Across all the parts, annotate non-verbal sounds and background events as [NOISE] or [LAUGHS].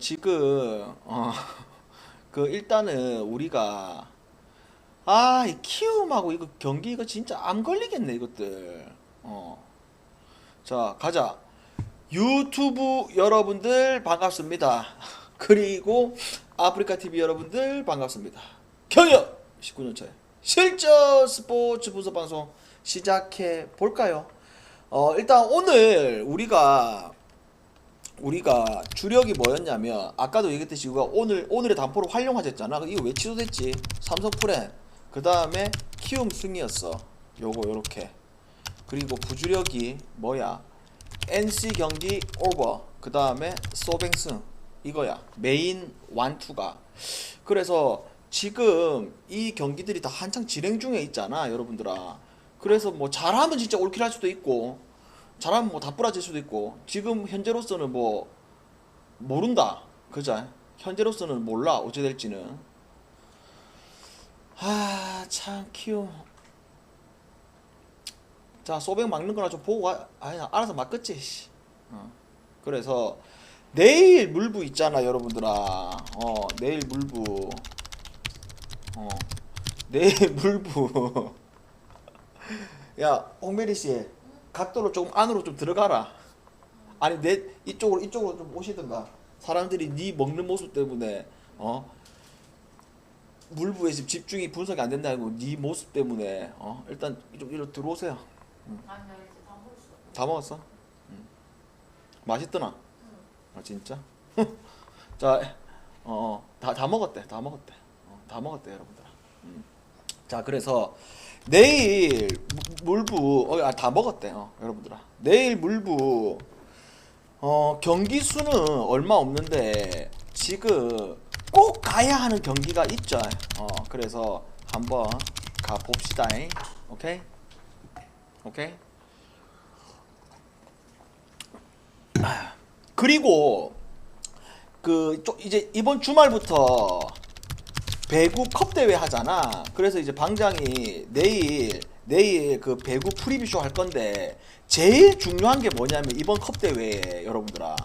지금 어, [LAUGHS] 그 일단은 우리가 아, 이 키움하고 이거 경기 이거 진짜 암 걸리겠네 이것들. 어. 자, 가자. 유튜브 여러분들 반갑습니다. [LAUGHS] 그리고 아프리카 TV 여러분들 반갑습니다. 경력 19년 차에 실전 스포츠 분석 방송 시작해 볼까요? 어, 일단 오늘 우리가 우리가 주력이 뭐였냐면 아까도 얘기했듯이 우리가 오늘 오늘의 단포를 활용하셨잖아. 이거 왜 취소됐지? 삼성 프렌. 그 다음에 키움 승이었어. 요거 요렇게. 그리고 부주력이 뭐야? NC 경기 오버. 그 다음에 소뱅승. 이거야. 메인 완투가. 그래서 지금 이 경기들이 다 한창 진행 중에 있잖아, 여러분들아. 그래서 뭐 잘하면 진짜 올킬 할 수도 있고 잘하면 뭐 다 부러질 수도 있고 지금 현재로서는 뭐 모른다. 그죠? 현재로서는 몰라. 어찌 될지는. 아 참 키움 자 소백 막는 거나 좀 보고 가 아니 알아서 막겠지 씨. 어. 그래서 내일 물부 있잖아 여러분들아. 어 내일 물부. 어. 내일 물부. [LAUGHS] 야 홍메리 씨 각도로 조금 안으로 좀 들어가라. 아니 내 이쪽으로 이쪽으로 좀 오시든가. 사람들이 네 먹는 모습 때문에 어 물부에 지금 집중이 분석이 안 된다고 네 모습 때문에 어 일단 이쪽 이로 들어오세요. 아니 나 이제 다 먹었어. 다 먹었어? 응. 맛있더나? 아 진짜? [LAUGHS] 자어다 다 먹었대 다 먹었대 어, 다 먹었대 여러분들. 음. 자 그래서 내일 무- 물부 어, 아, 다 먹었대 어, 여러분들아. 내일 물부 어, 경기 수는 얼마 없는데 지금 꼭 가야 하는 경기가 있죠. 어, 그래서 한번 가 봅시다. 오케이? 오케이? 아, 그리고 그좀 이제 이번 주말부터 배구 컵 대회 하잖아. 그래서 이제 방장이 내일 내일 그 배구 프리뷰쇼 할 건데 제일 중요한 게 뭐냐면 이번 컵 대회에 여러분들아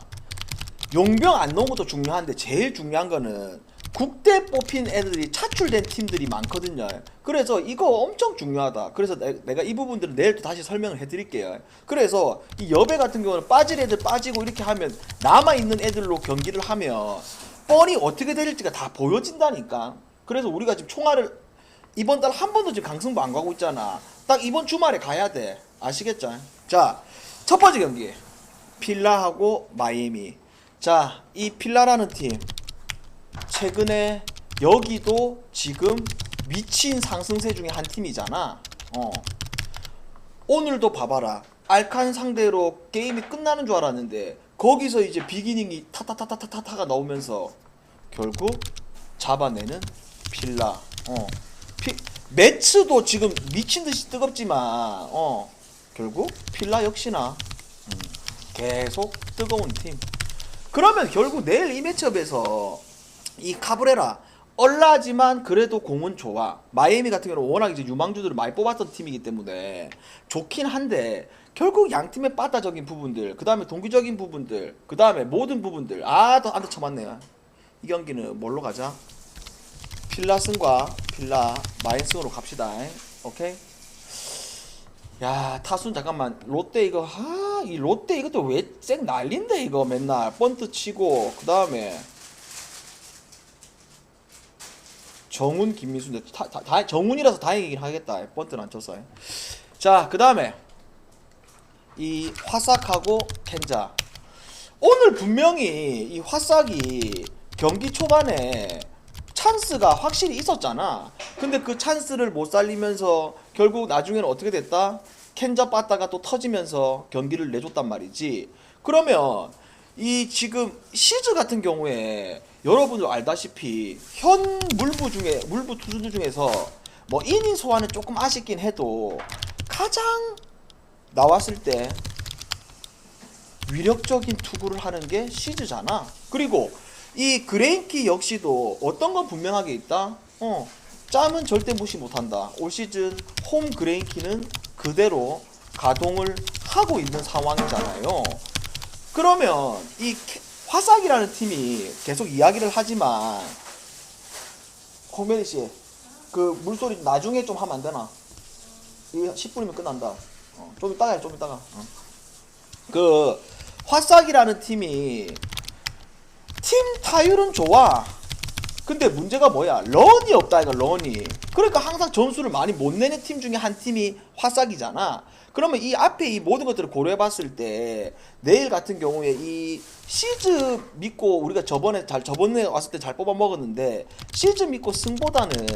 용병 안 넣은 것도 중요한데 제일 중요한 거는 국대 뽑힌 애들이 차출된 팀들이 많거든요. 그래서 이거 엄청 중요하다. 그래서 내, 내가 이 부분들은 내일 또 다시 설명을 해드릴게요. 그래서 이 여배 같은 경우는 빠질 애들 빠지고 이렇게 하면 남아 있는 애들로 경기를 하면 뻔히 어떻게 될지가 다 보여진다니까. 그래서 우리가 지금 총알을 이번 달 한 번도 지금 강승부 안 가고 있잖아. 딱 이번 주말에 가야 돼. 아시겠죠? 자, 첫 번째 경기. 필라하고 마이애미. 자, 이 필라라는 팀 최근에 여기도 지금 미친 상승세 중에 한 팀이잖아. 어. 오늘도 봐봐라. 알칸 상대로 게임이 끝나는 줄 알았는데 거기서 이제 비기닝이 타타타타타타가 나오면서 결국 잡아내는 필라. 어. 피, 매츠도 지금 미친 듯이 뜨겁지만 어. 결국 필라 역시나 음, 계속 뜨거운 팀. 그러면 결국 내일 이 매치업에서 이 카브레라 얼라지만 그래도 공은 좋아. 마이애미 같은 경우는 워낙 이제 유망주들을 많이 뽑았던 팀이기 때문에 좋긴 한데 결국 양 팀의 빠따적인 부분들, 그 다음에 동기적인 부분들, 그 다음에 모든 부분들 아더 안타 쳐맞네요. 이 경기는 뭘로 가자? 필라슨과 필라 마인슨으로 갑시다. 오케이? 야 타순 잠깐만. 롯데 이거 아이 롯데 이것도 왜쌩 난린데 이거 맨날. 번트 치고 그 다음에 정훈 김민수인데 다, 다, 다- 정훈이라서 다행이긴 하겠다. 번트는 안 쳤어 자그 다음에 이 화삭하고 켄자. 오늘 분명히 이 화삭이 경기 초반에 찬스가 확실히 있었잖아. 근데 그 찬스를 못 살리면서 결국 나중에는 어떻게 됐다? 켄자 빠따가 또 터지면서 경기를 내줬단 말이지. 그러면 이 지금 시즈 같은 경우에 여러분들 알다시피 현 물부 중에 물부 투수들 중에서 뭐 이닝 소화는 조금 아쉽긴 해도 가장 나왔을 때 위력적인 투구를 하는 게 시즈잖아. 그리고 이 그레인키 역시도 어떤 건 분명하게 있다. 어, 짬은 절대 무시 못한다. 올 시즌 홈 그레인키는 그대로 가동을 하고 있는 상황이잖아요. 그러면 이 캐- 화싹이라는 팀이 계속 이야기를 하지만 홍메리 씨, 그 물소리 나중에 좀 하면 안 되나? 이게 10분이면 끝난다. 어, 좀 이따가 해, 좀 이따가. 어. 그 화싹이라는 팀이 팀 타율은 좋아. 근데 문제가 뭐야? 런이 없다 이거 런이. 그러니까 항상 점수를 많이 못 내는 팀 중에 한 팀이 화싹이잖아. 그러면 이 앞에 이 모든 것들을 고려해봤을 때 내일 같은 경우에 이 시즈 믿고 우리가 저번에 잘 저번에 왔을 때 잘 뽑아 먹었는데 시즈 믿고 승보다는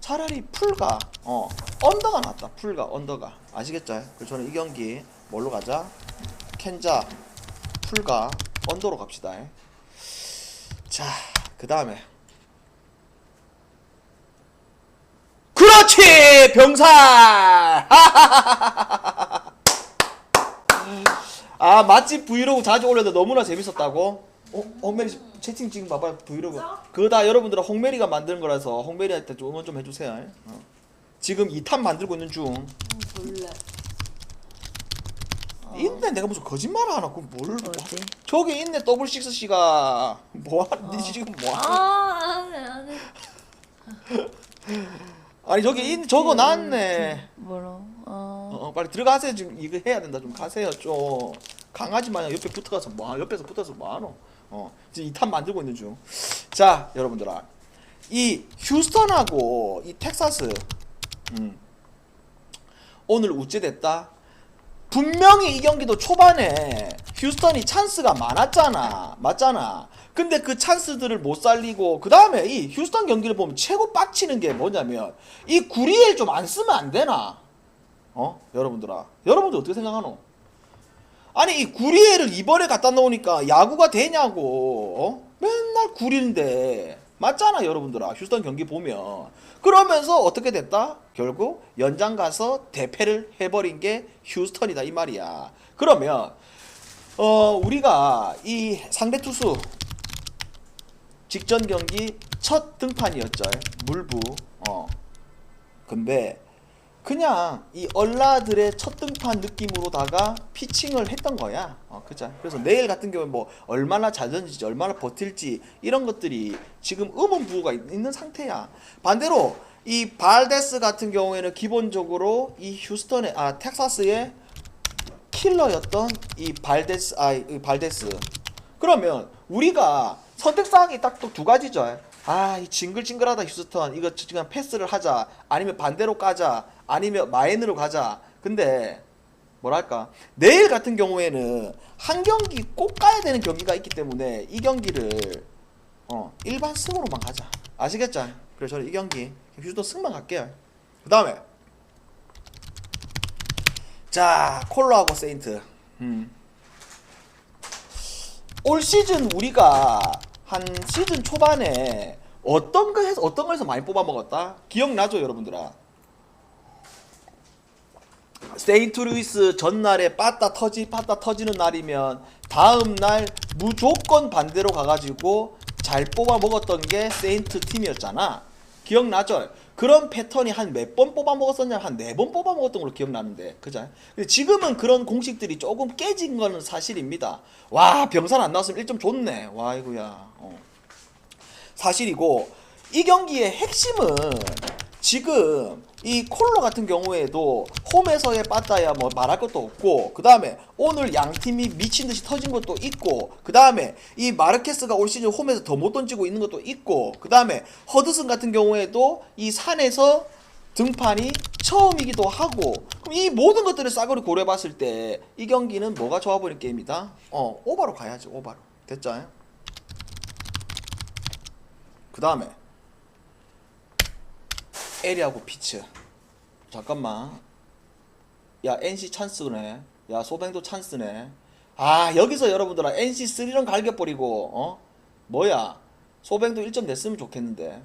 차라리 풀가 어 언더가 낫다 풀가 언더가 아시겠죠? 그래서 저는 이 경기 뭘로 가자? 켄자 풀가 언더로 갑시다. 자, 그 다음에 그렇지 병살. [LAUGHS] 아 맛집 브이로그 자주 올렸는데 너무나 재밌었다고? 어, 홍메리 씨, 채팅 지금 봐봐 브이로그. 그거 다 여러분들은 홍메리가 만드는 거라서 홍메리한테 좀 응원 좀 해주세요. 어. 지금 2탄 만들고 있는 중. 볼래. 있네 내가 무슨 거짓말을 하나? 그뭘 어디? 저기 있네 더블 식스 씨가. [LAUGHS] 뭐하니 니 지금 뭐하니? 아, 안해 안해. [LAUGHS] 아니 저기 있 저거 놨네. 뭐로? 어. 어 빨리 들어가세요. 지금 이거 해야 된다. 좀 가세요 좀. 강아지 마냥 옆에 붙어가서 뭐 옆에서 붙어서 뭐하노? 어 지금 2탄 만들고 있는 중자 여러분들아. 이 휴스턴하고 이 텍사스 음 오늘 우째됐다 분명히 이 경기도 초반에 휴스턴이 찬스가 많았잖아. 맞잖아. 근데 그 찬스들을 못 살리고 그 다음에 이 휴스턴 경기를 보면 최고 빡치는 게 뭐냐면 이 구리엘 좀 안 쓰면 안 되나? 어? 여러분들아. 여러분들 어떻게 생각하노? 아니 이 구리엘을 이번에 갖다 놓으니까 야구가 되냐고 어? 맨날 구리인데 맞잖아 여러분들아. 휴스턴 경기 보면. 그러면서 어떻게 됐다? 결국 연장 가서 대패를 해버린 게 휴스턴이다 이 말이야. 그러면 어 우리가 이 상대 투수 직전 경기 첫 등판이었죠. 물부. 어. 근데 그냥 이 얼라들의 첫 등판 느낌으로다가 피칭을 했던 거야. 어, 그죠? 그래서 내일 같은 경우에 뭐 얼마나 잘 던질지, 얼마나 버틸지 이런 것들이 지금 의문부호가 있- 있는 상태야. 반대로 이 발데스 같은 경우에는 기본적으로 이 휴스턴의 아 텍사스의 킬러였던 이 발데스 아이 발데스. 그러면 우리가 선택 사항이 딱또두 가지죠. 아, 이 징글징글하다 휴스턴. 이거 그냥 패스를 하자. 아니면 반대로 까자. 아니면 마인으로 가자. 근데 뭐랄까? 내일 같은 경우에는 한 경기 꼭 가야 되는 경기가 있기 때문에 이 경기를 어, 일반 승으로만 가자. 아시겠죠? 그래서 저는 이 경기 휴스턴 승만 갈게요. 그 다음에 자, 콜로하고 세인트. 음. 올 시즌 우리가 한 시즌 초반에 어떤 거 해서 어떤 거에서 많이 뽑아 먹었다? 기억나죠, 여러분들아? 세인트루이스 전날에 빠따 터지 빠따 터지는 날이면 다음 날 무조건 반대로 가가지고 잘 뽑아 먹었던 게 세인트 팀이었잖아. 기억나죠? 그런 패턴이 한 몇 번 뽑아 먹었었냐 한네 번 뽑아 먹었던 걸로 기억나는데 그죠? 근데 지금은 그런 공식들이 조금 깨진 거는 사실입니다. 와 병산 안 나왔으면 1점 좋네. 와 이거야. 어. 사실이고 이 경기의 핵심은 지금 이 콜로 같은 경우에도 홈에서의 빠따야 뭐 말할 것도 없고 그 다음에 오늘 양 팀이 미친 듯이 터진 것도 있고 그 다음에 이 마르케스가 올 시즌 홈에서 더 못 던지고 있는 것도 있고 그 다음에 허드슨 같은 경우에도 이 산에서 등판이 처음이기도 하고 그럼 이 모든 것들을 싸그리 고려해봤을 때 이 경기는 뭐가 좋아 보이는 게임이다? 어 오바로 가야지 오바로 됐죠? 그 다음에 에리하고 피츠. 잠깐만. 야 NC 찬스네. 야 소뱅도 찬스네. 아 여기서 여러분들아 NC 3런 갈겨버리고 어? 뭐야? 소뱅도 1점 냈으면 좋겠는데.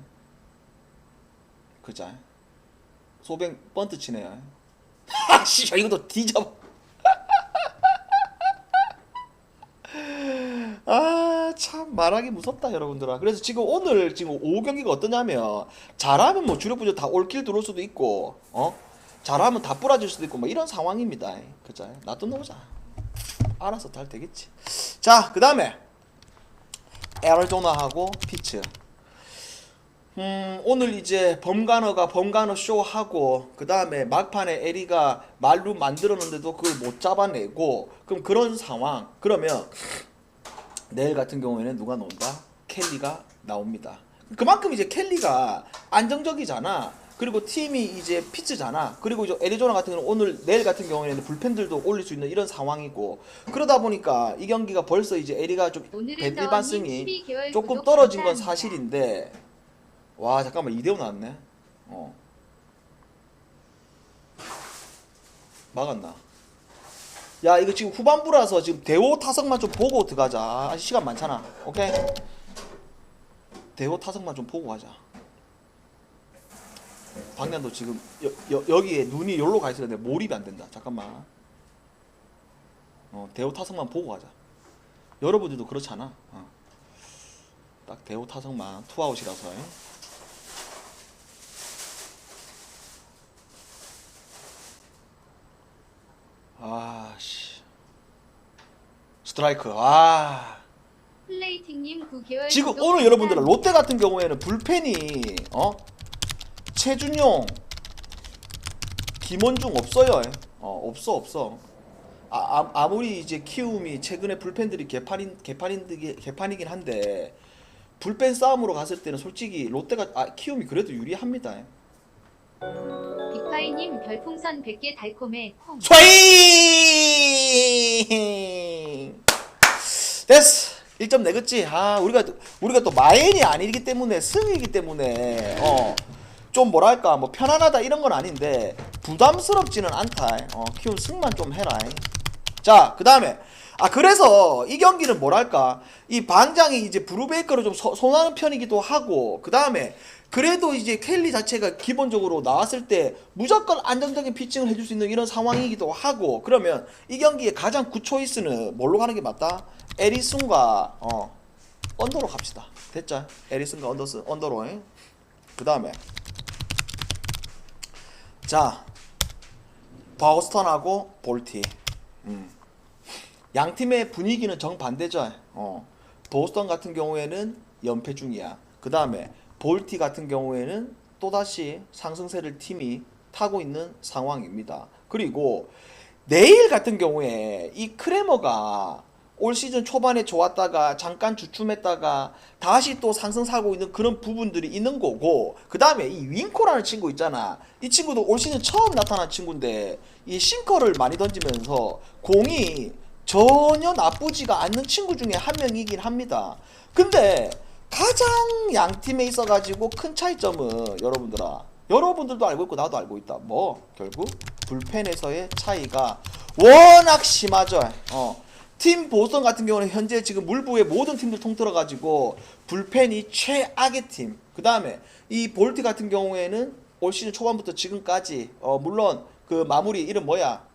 그자. 소뱅 번트 치네요 하씨 이것도 뒤져 아 참 말하기 무섭다 여러분들아. 그래서 지금 오늘 지금 오후 경기가 어떠냐면 잘하면 뭐 주력 부저 다 올킬 들어올 수도 있고 어? 잘하면 다 뿌라질 수도 있고 뭐 이런 상황입니다. 그죠? 놔둬 놓자. 알아서 잘 되겠지. 자그 다음에 애리조나하고 피츠. 음, 오늘 이제 범가너가 범가너 쇼 하고 그 다음에 막판에 에리가 말로 만들었는데도 그걸 못 잡아내고 그럼 그런 상황. 그러면 내일 같은 경우에는 누가 나온다? 켈리가 나옵니다. 그만큼 이제 켈리가 안정적이잖아. 그리고 팀이 이제 피츠잖아. 그리고 이제 애리조나 같은 경우는 오늘 내일 같은 경우에는 불펜들도 올릴 수 있는 이런 상황이고 그러다 보니까 이 경기가 벌써 이제 에리가 좀 12개월 조금 떨어진 건. 사실인데 와 잠깐만 이대호 나왔네. 어 막았나? 야 이거 지금 후반부라서 지금 대호 타석만 좀 보고 들어가자. 아직 시간 많잖아. 오케이. 대호 타석만 좀 보고 가자. 방향도 지금 여, 여, 여 기에 눈이 여기로 가 있었는데 몰입이 안 된다. 잠깐만. 어 대호 타석만 보고 가자. 여러분들도 그렇잖아. 어. 딱 대호 타석만 투아웃이라서. 아 스트라이크. 아. 플레이팅님 9개월 지금 오늘 여러분들. 롯데 같은 경우에는 불펜이 어 최준용 김원중 없어요. 어 없어 없어. 아, 아 아 무리 이제 키움이 최근에 불펜들이 개판인 개판인 개판이긴 한데 불펜 싸움으로 갔을 때는 솔직히 롯데가 아 키움이 그래도 유리합니다. 빅파이님 별풍선 100개 달콤해 콩. 스윙 됐어. 1점 내겠지? 아 우리가 또- 우리가 또 마인이 아니기 때문에 승이기 때문에 어 좀 뭐랄까 뭐 편안하다 이런 건 아닌데 부담스럽지는 않다. 어 키움 승만 좀 해라. 자 그 다음에 아 그래서 이 경기는 뭐랄까 이 방장이 이제 브루베이커를 좀 서- 선호하는 편이기도 하고 그 다음에 그래도 이제 켈리 자체가 기본적으로 나왔을 때 무조건 안정적인 피칭을 해줄 수 있는 이런 상황이기도 하고 그러면 이 경기의 가장 굿초이스는 뭘로 가는 게 맞다? 에리슨과 어 언더로 갑시다 됐죠? 에리슨과 언더스 언더로 그 다음에 자 버스턴하고 볼티 음. 양 팀의 분위기는 정반대죠. 어. 보스턴 같은 경우에는 연패 중이야. 그 다음에 볼티 같은 경우에는 또다시 상승세를 팀이 타고 있는 상황입니다. 그리고 내일 같은 경우에 이 크레머가 올 시즌 초반에 좋았다가 잠깐 주춤했다가 다시 또 상승사고 있는 그런 부분들이 있는 거고 그 다음에 이 윙코라는 친구 있잖아. 이 친구도 올 시즌 처음 나타난 친구인데 이 싱커를 많이 던지면서 공이 전혀 나쁘지가 않는 친구 중에 한 명이긴 합니다. 근데 가장 양 팀에 있어 가지고 큰 차이점은 여러분들아 여러분들도 알고 있고 나도 알고 있다. 뭐 결국 불펜에서의 차이가 워낙 심하죠. 어. 팀 보스턴 같은 경우는 현재 지금 물부의 모든 팀들 통틀어 가지고 불펜이 최악의 팀. 그 다음에 이 볼트 같은 경우에는 올 시즌 초반부터 지금까지 어 물론 그 마무리 이름 뭐야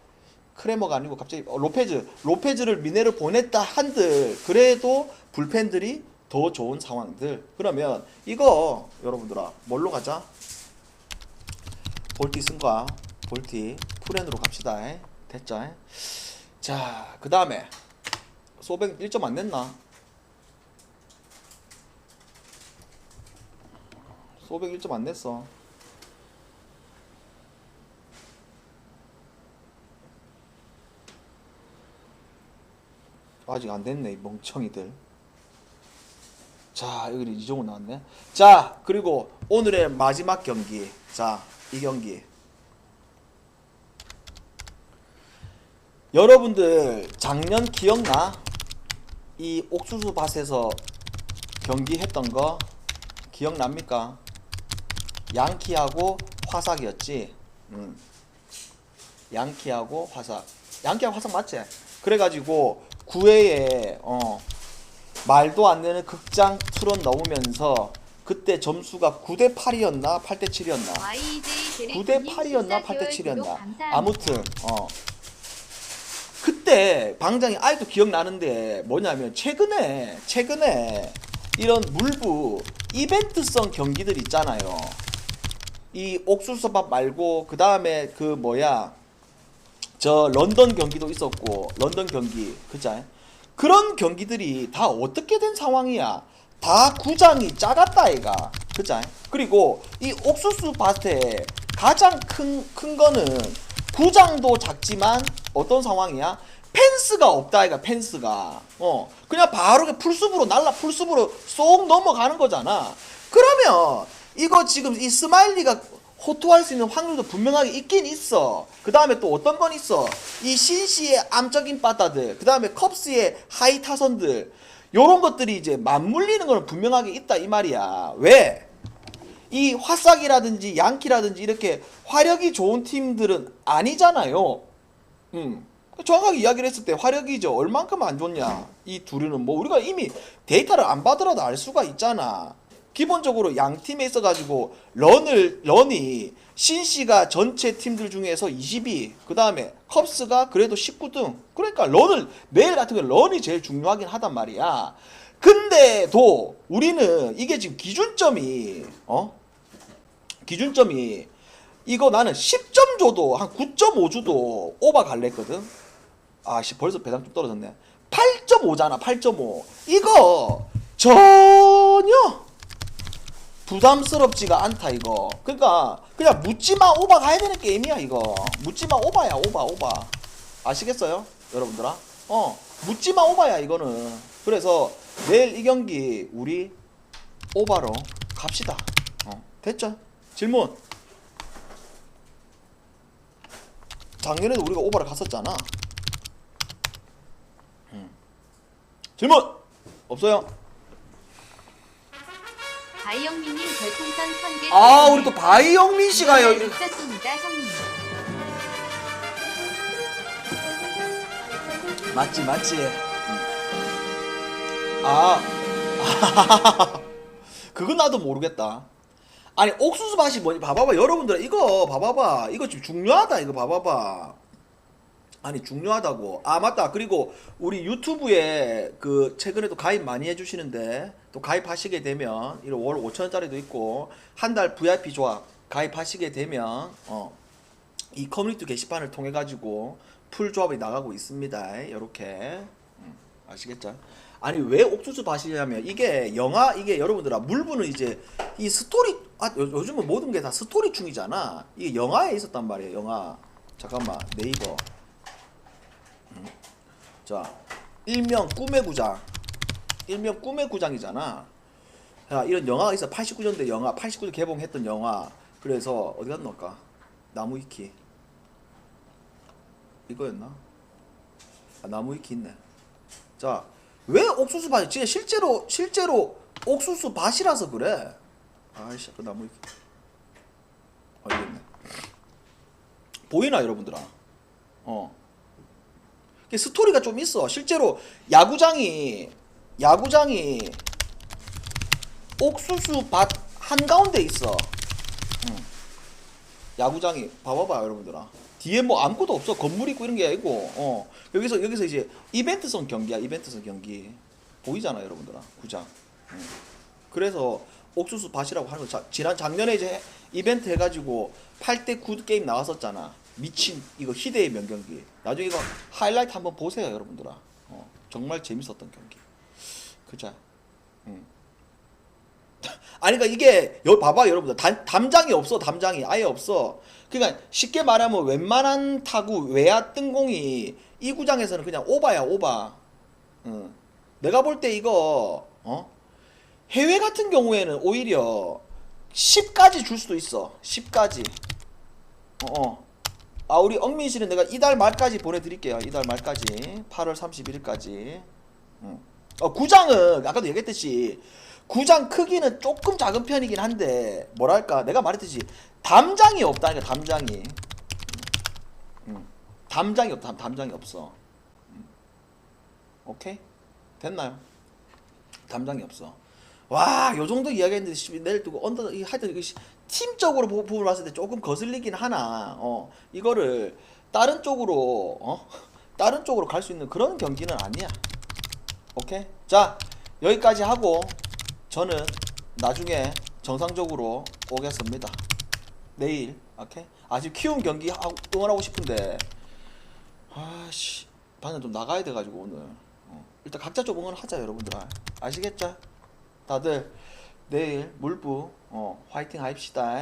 크레머가 아니고 갑자기 어, 로페즈 로페즈를 미네를 보냈다 한들 그래도 불펜들이 더 좋은 상황들. 그러면 이거 여러분들아 뭘로 가자? 볼티 승과 볼티 투렌으로 갑시다. 에? 됐죠? 에? 자, 그 다음에 소백 1점 안 냈나? 소백 1점 안 냈어. 아직 안 됐네, 이 멍청이들. 자, 여기 이종호 나왔네. 자, 그리고 오늘의 마지막 경기. 자, 이 경기. 여러분들 작년 기억나? 이 옥수수 밭에서 경기했던 거 기억납니까? 양키하고 화삭이었지. 음. 양키하고 화삭. 양키하고 화삭 맞지? 그래가지고 9회에 어 말도 안 되는 극장 투런 넣으면서 그때 점수가 9대 8이었나 8대 7이었나? YJ 9대 8이었나 8대 7이었나 아무튼 어 그때 방장이 아직도 기억나는데 뭐냐면 최근에 최근에 이런 물부 이벤트성 경기들 있잖아요. 이 옥수수밥 말고 그 다음에 그 뭐야? 저 런던 경기도 있었고 런던 경기 그자 그런 경기들이 다 어떻게 된 상황이야? 다 구장이 작았다 이가. 그자 그리고 이 옥수수 밭에 가장 큰 큰 거는 구장도 작지만 어떤 상황이야 펜스가 없다 이가 펜스가 어 그냥 바로 그 풀숲으로 날라 풀숲으로 쏙 넘어가는 거잖아 그러면 이거 지금 이 스마일리가 호투할 수 있는 확률도 분명하게 있긴 있어. 그 다음에 또 어떤 건 있어. 이 신시의 암적인 바다들, 그 다음에 컵스의 하이 타선들, 요런 것들이 이제 맞물리는 거는 분명하게 있다 이 말이야. 왜? 이 화싹이라든지 양키라든지 이렇게 화력이 좋은 팀들은 아니잖아요. 음. 정확하게 이야기를 했을 때 화력이죠. 얼만큼 안 좋냐. 이 둘은 뭐 우리가 이미 데이터를 안 받으라도 알 수가 있잖아. 기본적으로 양 팀에 있어 가지고 런을 런이 신씨가 전체 팀들 중에서 22, 그 다음에 컵스가 그래도 19등. 그러니까 런을 매일 같은 경우 런이 제일 중요하긴 하단 말이야. 근데도 우리는 이게 지금 기준점이 어 기준점이 이거 나는 10점 줘도 한 9.5 줘도 오바 갈래 했거든. 아씨 벌써 배당 좀 떨어졌네. 8.5잖아 8.5. 이거 전혀 부담스럽지가 않다 이거. 그러니까 그냥 묻지마 오바 가야 되는 게임이야 이거. 묻지마 오바야 오바 오바. 아시겠어요 여러분들아? 어 묻지마 오바야 이거는. 그래서 내일 이 경기 우리 오바로 갑시다. 어 됐죠? 질문. 작년에도 우리가 오바를 갔었잖아. 음. 질문 없어요? 바이영민님 별풍선 1000개 아 우리 또 바이영민 씨가 여기 있었습니다 형님 맞지 맞지. 아 [LAUGHS] 그건 나도 모르겠다. 아니 옥수수 맛이 뭐니? 봐봐봐 여러분들 이거 봐봐봐 이거 지금 중요하다 이거 봐봐봐. 아니 중요하다고. 아 맞다. 그리고 우리 유튜브에 그 최근에도 가입 많이 해주시는데 또 가입하시게 되면 이런 월 5천 원짜리도 있고 한 달 VIP 조합 가입하시게 되면 어. 이 커뮤니티 게시판을 통해 가지고 풀 조합이 나가고 있습니다. 이렇게 아시겠죠? 아니 왜 옥수수 밭이냐면 이게 영화 이게 여러분들아 물분은 이제 이 스토리 아 요, 요즘은 모든 게 다 스토리 중이잖아. 이게 영화에 있었단 말이에요. 영화 잠깐만 네이버 음. 자 일명 꿈의 구장 일명 꿈의 구장이잖아. 야 이런 영화가 있어 89년대 영화 89년 개봉했던 영화 그래서 어디 갔노까 나무 위키 이거였나? 아 나무 위키 있네. 자, 왜 옥수수 밭이 진짜 실제로 실제로 옥수수 밭이라서 그래. 아이씨, 그 나무 위키. 아, 있네. 보이나 여러분들아? 어. 이게 스토리가 좀 있어. 실제로 야구장이 야구장이 옥수수 밭 한가운데 있어. 응. 야구장이 봐봐봐 여러분들아 뒤에 뭐 아무것도 없어 건물 있고 이런 게 아니고 어 여기서 여기서 이제 이벤트성 경기야 이벤트성 경기 보이잖아 여러분들아 구장 응. 그래서 옥수수 밭이라고 하는 거 자, 지난 작년에 이제 이벤트 해가지고 8대 9 게임 나왔었잖아 미친 이거 희대의 명경기. 나중에 이거 하이라이트 한번 보세요 여러분들아. 어, 정말 재밌었던 경기. 그자. 응. [LAUGHS] 아니 그러니까 이게 여 봐봐 여러분들. 단, 담장이 없어 담장이. 아예 없어. 그러니까 쉽게 말하면 웬만한 타구 외야 뜬공이 이 구장에서는 그냥 오바야 오바. 응. 내가 볼 때 이거 어? 해외 같은 경우에는 오히려 10까지 줄 수도 있어. 10까지. 어, 어. 아 우리 억민 씨는 내가 이달 말까지 보내드릴게요. 이달 말까지. 8월 31일까지. 응. 어, 구장은 아까도 얘기했듯이 구장 크기는 조금 작은 편이긴 한데 뭐랄까? 내가 말했듯이 담장이 없다니까 담장이. 음. 담장이 없다 담장이 없어. 음. 오케이? 됐나요? 담장이 없어. 와 요 정도 이야기했는데 씨, 내일 두고 언더 이 하여튼 팀적으로 부- 부분을 봤을 때 조금 거슬리긴 하나 어 이거를 다른 쪽으로 어 [LAUGHS] 다른 쪽으로 갈 수 있는 그런 경기는 아니야 오케이 자 여기까지 하고 저는 나중에 정상적으로 오겠습니다. 내일, 오케이? 아직 키움 경기 하고 응원하고 싶은데, 아씨, 방금 좀 나가야 돼가지고 오늘. 어, 일단 각자 좀 응원하자 여러분들아. 아시겠죠? 다들 내일 물부 어 화이팅 합시다.